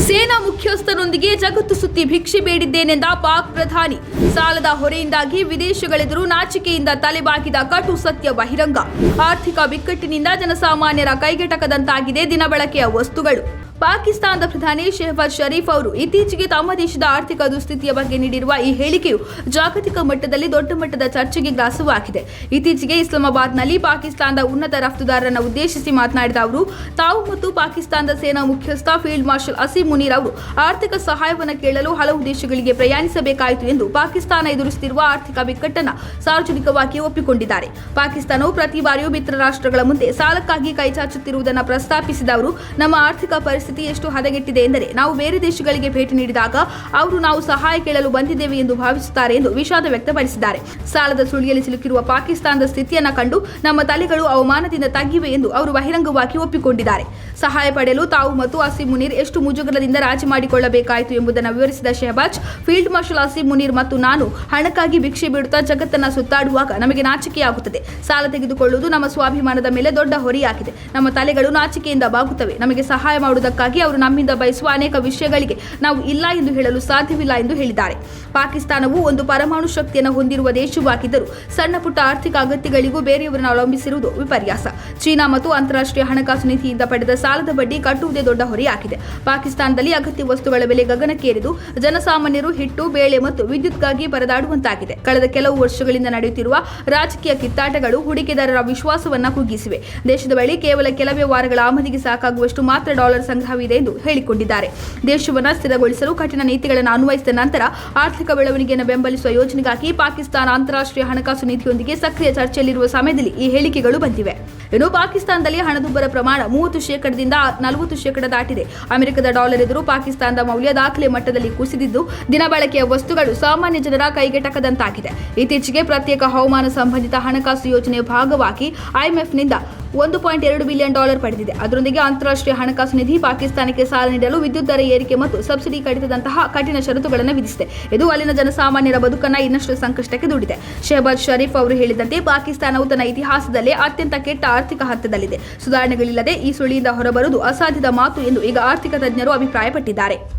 ಸೇನಾ ಮುಖ್ಯಸ್ಥರೊಂದಿಗೆ ಜಗತ್ತು ಸುತ್ತಿ ಭಿಕ್ಷೆ ಬೇಡಿದ್ದೇನೆಂದ ಪಾಕ್ ಪ್ರಧಾನಿ. ಸಾಲದ ಹೊರೆಯಿಂದಾಗಿ ವಿದೇಶಗಳೆದುರು ನಾಚಿಕೆಯಿಂದ ತಲೆಬಾಗಿದ ಕಟು ಸತ್ಯ ಬಹಿರಂಗ. ಆರ್ಥಿಕ ಬಿಕ್ಕಟ್ಟಿನಿಂದ ಜನಸಾಮಾನ್ಯರ ಕೈಗೆಟಕದಂತಾಗಿದೆ ದಿನಬಳಕೆಯ ವಸ್ತುಗಳು. ಪಾಕಿಸ್ತಾನದ ಪ್ರಧಾನಿ ಶೆಹಬಾಜ್ ಷರೀಫ್ ಅವರು ಇತ್ತೀಚೆಗೆ ತಮ್ಮ ದೇಶದ ಆರ್ಥಿಕ ದುಸ್ಥಿತಿಯ ಬಗ್ಗೆ ನೀಡಿರುವ ಈ ಹೇಳಿಕೆಯು ಜಾಗತಿಕ ಮಟ್ಟದಲ್ಲಿ ದೊಡ್ಡ ಮಟ್ಟದ ಚರ್ಚೆಗೆ ಗ್ರಾಸವಾಗಿದೆ. ಇತ್ತೀಚೆಗೆ ಇಸ್ಲಾಮಾಬಾದ್ನಲ್ಲಿ ಪಾಕಿಸ್ತಾನದ ಉನ್ನತ ರಫ್ತುದಾರರನ್ನು ಉದ್ದೇಶಿಸಿ ಮಾತನಾಡಿದ ಅವರು, ತಾವು ಮತ್ತು ಪಾಕಿಸ್ತಾನದ ಸೇನಾ ಮುಖ್ಯಸ್ಥ ಫೀಲ್ಡ್ ಮಾರ್ಷಲ್ ಅಸೀಂ ಮುನೀರ್ ಅವರು ಆರ್ಥಿಕ ಸಹಾಯವನ್ನು ಕೇಳಲು ಹಲವು ದೇಶಗಳಿಗೆ ಪ್ರಯಾಣಿಸಬೇಕಾಯಿತು ಎಂದು ಪಾಕಿಸ್ತಾನ ಎದುರಿಸುತ್ತಿರುವ ಆರ್ಥಿಕ ಬಿಕ್ಕಟ್ಟನ್ನು ಸಾರ್ವಜನಿಕವಾಗಿ ಒಪ್ಪಿಕೊಂಡಿದ್ದಾರೆ. ಪಾಕಿಸ್ತಾನವು ಪ್ರತಿ ಬಾರಿಯೂ ಮಿತ್ರ ರಾಷ್ಟ್ರಗಳ ಮುಂದೆ ಸಾಲಕ್ಕಾಗಿ ಕೈಚಾಚುತ್ತಿರುವುದನ್ನು ಪ್ರಸ್ತಾಪಿಸಿದ ಅವರು, ನಮ್ಮ ಆರ್ಥಿಕ ಪರಿಸ್ಥಿತಿ ಎಷ್ಟು ಹದಗೆಟ್ಟಿದೆ ಎಂದರೆ ನಾವು ಬೇರೆ ದೇಶಗಳಿಗೆ ಭೇಟಿ ನೀಡಿದಾಗ ಅವರು ನಾವು ಸಹಾಯ ಕೇಳಲು ಬಂದಿದ್ದೇವೆ ಎಂದು ಭಾವಿಸುತ್ತಾರೆ ಎಂದು ವಿಷಾದ ವ್ಯಕ್ತಪಡಿಸಿದ್ದಾರೆ. ಸಾಲದ ಸುಳಿಯಲ್ಲಿ ಸಿಲುಕಿರುವ ಪಾಕಿಸ್ತಾನದ ಸ್ಥಿತಿಯನ್ನು ಕಂಡು ನಮ್ಮ ತಲೆಗಳು ಅವಮಾನದಿಂದ ತಗ್ಗಿವೆ ಎಂದು ಅವರು ಬಹಿರಂಗವಾಗಿ ಒಪ್ಪಿಕೊಂಡಿದ್ದಾರೆ. ಸಹಾಯ ಪಡೆಯಲು ತಾವು ಮತ್ತು ಅಸೀಂ ಮುನೀರ್ ಎಷ್ಟು ಮುಜುಗರದಿಂದ ರಾಜಿ ಮಾಡಿಕೊಳ್ಳಬೇಕಾಯಿತು ಎಂಬುದನ್ನು ವಿವರಿಸಿದ ಶೆಹಬಾಜ್, ಫೀಲ್ಡ್ ಮಾರ್ಷಲ್ ಅಸೀಂ ಮುನೀರ್ ಮತ್ತು ನಾನು ಹಣಕ್ಕಾಗಿ ಭಿಕ್ಷೆ ಬಿಡುತ್ತಾ ಜಗತ್ತನ್ನು ಸುತ್ತಾಡುವಾಗ ನಮಗೆ ನಾಚಿಕೆಯಾಗುತ್ತದೆ. ಸಾಲ ತೆಗೆದುಕೊಳ್ಳುವುದು ನಮ್ಮ ಸ್ವಾಭಿಮಾನದ ಮೇಲೆ ದೊಡ್ಡ ಹೊರೆಯಾಗಿದೆ. ನಮ್ಮ ತಲೆಗಳು ನಾಚಿಕೆಯಿಂದ ಬಾಗುತ್ತವೆ. ನಮಗೆ ಸಹಾಯ ಮಾಡುವುದಕ್ಕಾಗಿ ಅವರು ನಮ್ಮಿಂದ ಬಯಸುವ ಅನೇಕ ವಿಷಯಗಳಿಗೆ ನಾವು ಇಲ್ಲ ಎಂದು ಹೇಳಲು ಸಾಧ್ಯವಿಲ್ಲ ಎಂದು ಹೇಳಿದ್ದಾರೆ. ಪಾಕಿಸ್ತಾನವು ಒಂದು ಪರಮಾಣು ಶಕ್ತಿಯನ್ನು ಹೊಂದಿರುವ ದೇಶವಾಗಿದ್ದರೂ ಸಣ್ಣ ಪುಟ್ಟ ಆರ್ಥಿಕ ಅಗತ್ಯಗಳಿಗೂ ಬೇರೆಯವರನ್ನು ಅವಲಂಬಿಸಿರುವುದು ವಿಪರ್ಯಾಸ. ಚೀನಾ ಮತ್ತು ಅಂತಾರಾಷ್ಟ್ರೀಯ ಹಣಕಾಸು ನೀತಿಯಿಂದ ಪಡೆದ ಸಾಲದ ಬಡ್ಡಿ ಕಟ್ಟುವುದೇ ದೊಡ್ಡ ಹೊರೆಯಾಗಿದೆ. ಪಾಕಿಸ್ತಾನದಲ್ಲಿ ಅಗತ್ಯ ವಸ್ತುಗಳ ಬೆಲೆ ಗಗನಕ್ಕೇರಿದು ಜನಸಾಮಾನ್ಯರು ಹಿಟ್ಟು, ಬೇಳೆ ಮತ್ತು ವಿದ್ಯುತ್ಗಾಗಿ ಪರದಾಡುವಂತಾಗಿದೆ. ಕಳೆದ ಕೆಲವು ವರ್ಷಗಳಿಂದ ನಡೆಯುತ್ತಿರುವ ರಾಜಕೀಯ ಕಿತ್ತಾಟಗಳು ಹೂಡಿಕೆದಾರರ ವಿಶ್ವಾಸವನ್ನ ಕುಗ್ಗಿಸಿವೆ. ದೇಶದ ಬಳಿ ಕೇವಲ ಕೆಲವೇ ವಾರಗಳ ಆಮದಿಗೆ ಸಾಕಾಗುವಷ್ಟು ಮಾತ್ರ ಡಾಲರ್ ಸಂಗ್ರಹವಿದೆ ಎಂದು ಹೇಳಿಕೊಂಡಿದ್ದಾರೆ. ದೇಶವನ್ನು ಸ್ಥಿರಗೊಳಿಸಲು ಕಠಿಣ ನೀತಿಗಳನ್ನು ಅನ್ವಯಿಸಿದ ನಂತರ ಆರ್ಥಿಕ ಬೆಳವಣಿಗೆಯನ್ನು ಬೆಂಬಲಿಸುವ ಯೋಜನೆಗಾಗಿ ಪಾಕಿಸ್ತಾನ ಅಂತಾರಾಷ್ಟ್ರೀಯ ಹಣಕಾಸು ನೀತಿಯೊಂದಿಗೆ ಸಕ್ರಿಯ ಚರ್ಚೆಯಲ್ಲಿರುವ ಸಮಯದಲ್ಲಿ ಈ ಹೇಳಿಕೆಗಳು ಬಂದಿವೆ. ಇನ್ನು ಪಾಕಿಸ್ತಾನದಲ್ಲಿ ಹಣದುಬ್ಬರ ಪ್ರಮಾಣ ಮೂವತ್ತು ಶೇಕಡದಿಂದ ನಲವತ್ತು ಶೇಕಡ ದಾಟಿದೆ. ಅಮೆರಿಕದ ಡಾಲರ್ ಎದುರು ಪಾಕಿಸ್ತಾನದ ಮೌಲ್ಯ ದಾಖಲೆ ಮಟ್ಟದಲ್ಲಿ ಕುಸಿದಿದ್ದು ದಿನಬಳಕೆಯ ವಸ್ತುಗಳು ಸಾಮಾನ್ಯ ಜನರ ಕೈಗೆಟಕದಂತಾಗಿದೆ. ಇತ್ತೀಚೆಗೆ ಪ್ರತ್ಯೇಕ ಹವಾಮಾನ ಸಂಬಂಧಿತ ಹಣಕಾಸು ಯೋಜನೆಯ ಭಾಗವಾಗಿ ಐಎಂಎಫ್ನಿಂದ ಒಂದು ಪಾಯಿಂಟ್ ಎರಡು ಬಿಲಿಯನ್ ಡಾಲರ್ ಪಡೆದಿದೆ. ಅದರೊಂದಿಗೆ ಅಂತಾರಾಷ್ಟ್ರೀಯ ಹಣಕಾಸು ನಿಧಿ ಪಾಕಿಸ್ತಾನಕ್ಕೆ ಸಾಲ ನೀಡಲು ವಿದ್ಯುತ್ ದರ ಏರಿಕೆ ಮತ್ತು ಸಬ್ಸಿಡಿ ಕಡಿತದಂತಹ ಕಠಿಣ ಷರತ್ತುಗಳನ್ನು ವಿಧಿಸಿದೆ. ಇದು ಅಲ್ಲಿನ ಜನಸಾಮಾನ್ಯರ ಬದುಕನ್ನು ಇನ್ನಷ್ಟು ಸಂಕಷ್ಟಕ್ಕೆ ದೂಡಿದೆ. ಶೆಹಬಾಜ್ ಶರೀಫ್ ಅವರು ಹೇಳಿದಂತೆ ಪಾಕಿಸ್ತಾನವು ತನ್ನ ಇತಿಹಾಸದಲ್ಲೇ ಅತ್ಯಂತ ಕೆಟ್ಟ ಆರ್ಥಿಕ ಹಂತದಲ್ಲಿದೆ. ಸುಧಾರಣೆಗಳಿಲ್ಲದೆ ಈ ಸುಳಿಯಿಂದ ಹೊರಬರುವುದು ಅಸಾಧ್ಯದ ಮಾತು ಎಂದು ಈಗ ಆರ್ಥಿಕ ತಜ್ಞರು ಅಭಿಪ್ರಾಯಪಟ್ಟಿದ್ದಾರೆ.